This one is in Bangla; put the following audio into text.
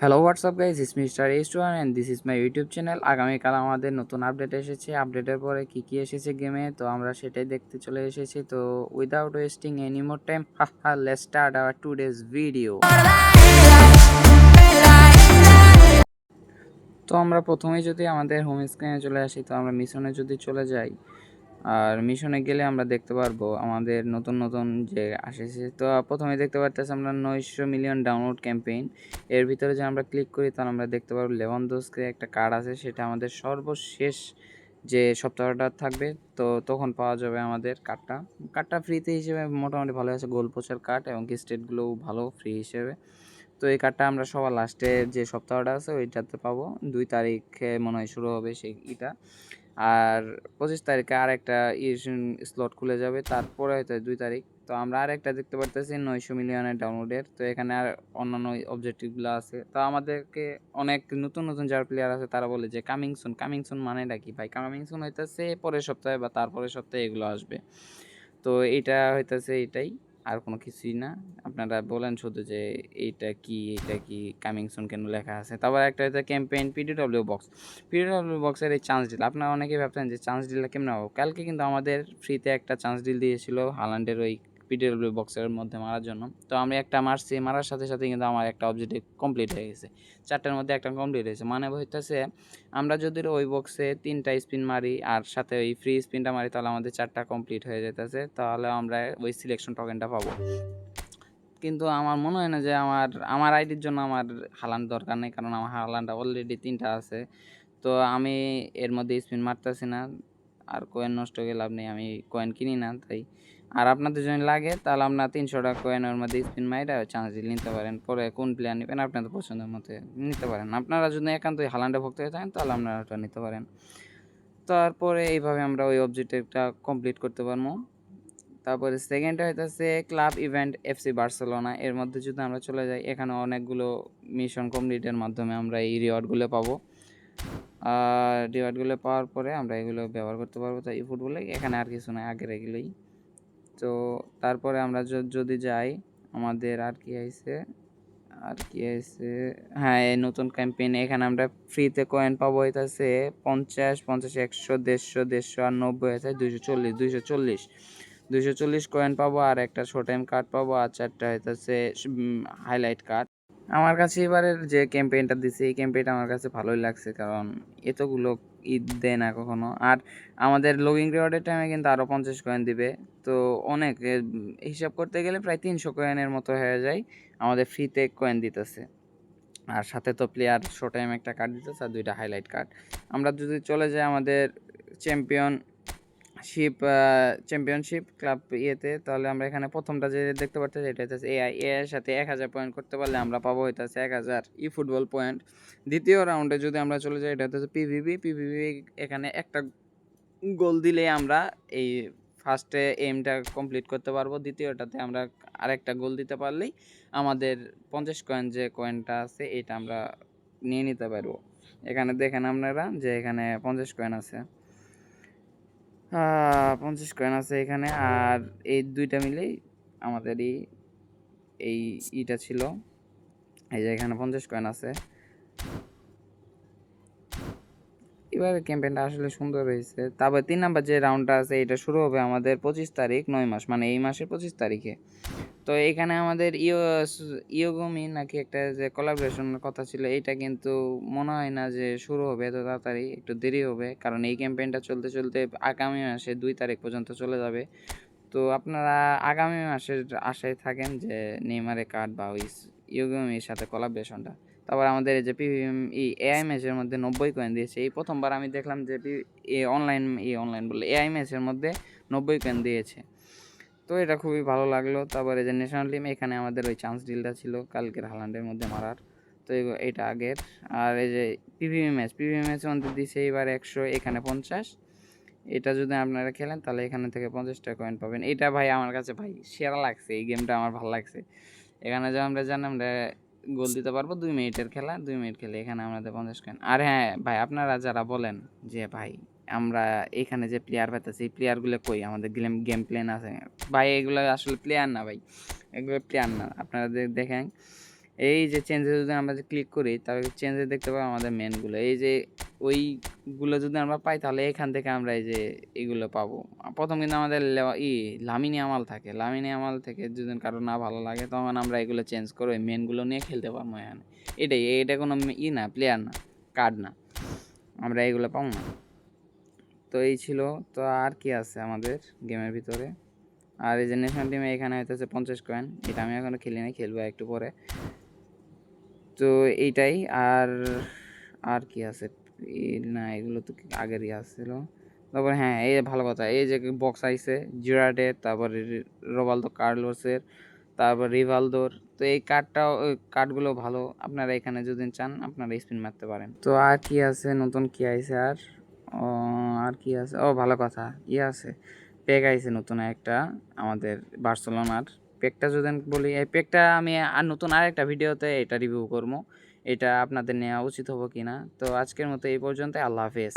Hello what's up guys is mister H two and this is my YouTube channel আগামীকাল আমাদের নতুন আপডেট এসেছে। আপডেটের পরে কী কী এসেছে গেমে তো আমরা সেটাই দেখতে চলে এসেছি। তো without wasting any more time Ha let start our today's video তো আমরা প্রথমেই যদি আমাদের হোম স্ক্রিনে চলে আসি, তো আমরা মিশনে যদি চলে যাই আর মিশনে গেলে আমরা দেখতে পারব আমাদের নতুন নতুন যে আসেছে। তো প্রথমে দেখতে পারতেছি আমরা নয়শো মিলিয়ন ডাউনলোড ক্যাম্পেইন এর ভিতরে যে আমরা ক্লিক করি তাহলে আমরা দেখতে পারব লেভন দোস্কের একটা কার্ড আছে, সেটা আমাদের সর্বশেষ যে সপ্তাহটা থাকবে। তো তখন পাওয়া যাবে আমাদের কার্ডটা কার্ডটা ফ্রিতে হিসেবে মোটামুটি ভালো আছে গোল পোচার কার্ড এবং কি স্টেটগুলোও ভালো ফ্রি হিসেবে। তো এই কার্ডটা আমরা সবার লাস্টে যে সপ্তাহটা আছে, ওইটাতে পাবো। দুই তারিখে মনে হয় শুরু হবে সেই ইটা। আর পঁচিশ তারিখে আর একটা স্লট খুলে যাবে, তারপরে হয়তো দুই তারিখ। তো আমরা আর একটা দেখতে পারতেছি নয়শো মিলিয়নের ডাউনলোডের তো এখানে আর অন্যান্য অবজেক্টিভগুলো আছে। তো আমাদেরকে অনেক নতুন নতুন যার প্লেয়ার আছে, তারা বলে যে কামিং সুন কামিং সুন মানেটা কি? ভাই কামিং সুন হইতেছে পরের সপ্তাহে বা তারপরের সপ্তাহে এগুলো আসবে। তো এইটা হইতেছে এটাই। আর কোনো কিছুই না। আপনারা বলেন শুধু যে এইটা কি এইটা কি কামিং সুন কেন লেখা আছে? তারপর একটা হচ্ছে ক্যাম্পেইন পিডিডব্লিউ বক্স পিডিডব্লিউ বক্সের এই চান্স ডিল আপনারা অনেকেই ভাবছেন যে চান্স ডিলটা কেমন হব? কালকে কিন্তু আমাদের ফ্রিতে একটা চান্স ডিল দিয়েছিল হালান্ডের ওই পিডিডব্লিউ বক্সের মধ্যে মারার জন্য। তো আমি একটা মারছি, মারার সাথে সাথে কিন্তু আমার একটা অবজেক্টিভ কমপ্লিট হয়ে গেছে। চারটার মধ্যে একটা কমপ্লিট হয়েছে। মানে হইতেছে, আমরা যদি ওই বক্সে তিনটা স্পিন মারি আর সাথে ওই ফ্রি স্পিনটা মারি, তাহলে আমাদের চারটা কমপ্লিট হয়ে যেতেছে তাহলে আমরা ওই সিলেকশন টোকেনটা পাবো। কিন্তু আমার মনে হয় না যে আমার আমার আইডির জন্য আমার হালান দরকার নেই, কারণ আমার হালানটা অলরেডি তিনটা আছে। তো আমি এর মধ্যে স্পিন মারতেছি না। আর কয়েন নষ্ট হয়ে লাভ নেই, আমি কয়েন কিনি না, তাই আর আপনাদের যদি লাগে, তাহলে আপনার তিনশো টাকা কয়েনের মধ্যে স্পিন মাইরা চান্স দিলে নিতে পারেন। পরে কোন প্লেয়ার নেবেন আপনাদের পছন্দের মতো নিতে পারেন। আপনারা যদি একান্তই হালান্ডে ভক্ত হয়ে থাকেন, তাহলে আপনারা ওটা নিতে পারেন। তারপরে এইভাবে আমরা ওই অবজেক্টিভটা কমপ্লিট করতে পারব। তারপরে সেকেন্ডটা হইতেছে ক্লাব ইভেন্ট এফসি বার্সেলোনা এর মধ্যে যদি আমরা চলে যাই, এখানে অনেকগুলো মিশন কমপ্লিটের মাধ্যমে আমরা এই রিওয়ার্ডগুলো পাবো। আর রিওয়ার্ডগুলো পাওয়ার পরে আমরা এগুলো ব্যবহার করতে পারব। তাই ফুটবলে এখানে আর কিছু নয় আগের এগুলোই। তো তারপরে আমরা যদি যাই, আমাদের আর কি আইছে, আর কি আছে হ্যাঁ এই নতুন ক্যাম্পেইন এখানে আমরা ফ্রিতে কয়েন পাবো হইতাছে পঞ্চাশ পঞ্চাশ, একশো, দেড়শো দেড়শো আর নব্বই আছে দুইশো চল্লিশ দুইশো চল্লিশ। দুইশো চল্লিশ কয়েন পাবো আর একটা শো টাইম কার্ড পাবো আর চারটা হইতাছে হাইলাইট কার্ড আমার কাছে এবারের যে ক্যাম্পেইনটা দিছে, এই ক্যাম্পেইনটা আমার কাছে ভালোই লাগছে, কারণ এতগুলো ঈদ দেয় না কখনো। আর আমাদের লগিং রিওয়ার্ডের টাইমে কিন্তু আরও পঞ্চাশ কয়েন দিবে। তো অনেক হিসাব করতে গেলে প্রায় তিনশো কয়েনের মতো হয়ে যায়। আমাদের ফ্রিতে কয়েন দিতেছে। আর সাথে তো প্লেয়ার শো টাইম একটা কার্ড দিতেছে, আর দুইটা হাইলাইট কার্ড আমরা যদি চলে যাই আমাদের চ্যাম্পিয়ন শিপ চ্যাম্পিয়নশিপ ক্লাব ইয়েতে, তাহলে আমরা এখানে প্রথমটা যে দেখতে পাচ্ছি এটা হচ্ছে এআই এর সাথে এক হাজার পয়েন্ট করতে পারলে আমরা পাবো হইতেছে এক হাজার ই ফুটবল পয়েন্ট দ্বিতীয় রাউন্ডে যদি আমরা চলে যাই, এটা হচ্ছে পিভিবি পিভিবি এখানে একটা গোল দিলে আমরা এই ফার্স্টে এমটা কমপ্লিট করতে পারব। দ্বিতীয়টাতে আমরা আরেকটা গোল দিতে পারলেই আমাদের পঞ্চাশ কয়েন যে কয়েনটা আছে, এটা আমরা নিয়ে নিতে পারব। এখানে দেখেন আপনারা যে এখানে পঞ্চাশ কয়েন আছে। পঞ্চাশ কয়েন আছে এখানে, আর এই দুইটা মিলেই আমাদের এই এই ইটা ছিল। এই যে এখানে পঞ্চাশ কয়েন আছে। এবারে ক্যাম্পেইনটা আসলে সুন্দর হয়েছে? তারপর তিন নাম্বার যে রাউন্ডটা আছে, এটা শুরু হবে আমাদের পঁচিশ তারিখ, নয় মাস মানে এই মাসের পঁচিশ তারিখে। তো এখানে আমাদের ইও ইয়োগমি নাকি একটা যে কোলাবরেশনের কথা ছিল, এইটা কিন্তু মনে হয় না যে শুরু হবে এত তাড়াতাড়ি, একটু দেরি হবে, কারণ এই ক্যাম্পেইনটা চলতে চলতে আগামী মাসে দুই তারিখ পর্যন্ত চলে যাবে। তো আপনারা আগামী মাসের আশায় থাকেন যে নেইমারে কার্ড বা ওই ইয়োগমির সাথে কোলাবরেশনটা তারপর আমাদের এই যে পিভিএম এই এআই ম্যাচের মধ্যে নব্বই কয়েন দিয়েছে। এই প্রথমবার আমি দেখলাম যে এ অনলাইন এই অনলাইন বলে এআই ম্যাচের মধ্যে নব্বই কয়েন দিয়েছে। তো এটা খুবই ভালো লাগল। তারপরে যে ন্যাশনাল টিম এখানে আমাদের ওই চান্স ডিলটা ছিল কালকের হালান্ডের মধ্যে মারার। তো এইটা আগের। আর এই যে পিভিএম ম্যাচ পিভিএম ম্যাচের মধ্যে দিয়েছে এবার একশো এখানে পঞ্চাশ। এটা যদি আপনারা খেলেন, তাহলে এখানে থেকে পঞ্চাশটা কয়েন পাবেন। এটা ভাই আমার কাছে ভাই সেরা লাগছে। এই গেমটা আমার ভালো লাগছে। এখানে যে আমরা জানি আমরা গোল দিতে পারব, দুই মিনিটের খেলা, দুই মিনিট খেলে এখানে আমাদের পঞ্চাশ কয়েন আর হ্যাঁ ভাই, আপনারা যারা বলেন যে, ভাই, আমরা এখানে যে প্লেয়ার পাইতেছি, এই প্লেয়ারগুলো কই? আমাদের গেম গেম প্লেন আছে। ভাই, এগুলো আসলে প্লেয়ার না, ভাই। এগুলো প্লেয়ার না। আপনারা দেখেন। এই যে চেঞ্জে যদি আমরা যে ক্লিক করি, তাহলে চেঞ্জে দেখতে পাবো আমাদের মেনগুলো এই যে ওইগুলো যদি আমরা পাই, তাহলে এখান থেকে আমরা এই যে এগুলো পাবো। প্রথম কিন্তু আমাদের ই লামিনি আমাল থাকে। লামিনি আমাল থেকে যদি কারও না ভালো লাগে, তখন আমরা এগুলো চেঞ্জ করে ওই মেনগুলো নিয়ে খেলতে পারব এখানে। এটাই, এটা কোনো ই না প্লেয়ার না কার্ড না। আমরা এগুলো পাবো না। তো এই ছিল। তো আর কি আছে আমাদের গেমের ভিতরে? আর এই যে ন্যাশনাল টিমে এখানে হইতেছে পঞ্চাশ কয়েন এটা আমি এখনও খেলি নাই, খেলব একটু পরে। তো এইটাই। আর আর কি আছে? না, এগুলো তো আগেরই আসছিল। তারপর হ্যাঁ এই ভালো কথা, এই যে বক্স আইছে জিরাডের তারপর রোবালদো কার্লোসের তারপর রিভালদোর, তো এই কার্ডটাও কার্ডগুলো ভালো। আপনারা এখানে যদি চান, আপনারা স্পিন মারতে পারেন। তো আর কি আছে? নতুন কি আইছে আর? আর কি আছে? ও, ভালো কথা, ই আছে। পেক আইছে নতুন একটা আমাদের বার্সেলোনার পেকটা যদি বলি, এই পেকটা আমি আর নতুন আরেকটা ভিডিওতে এটা রিভিউ করব। এটা আপনাদের নেওয়া উচিত হব কিনা। তো আজকের মতো এই পর্যন্ত আল্লাহ হাফেজ।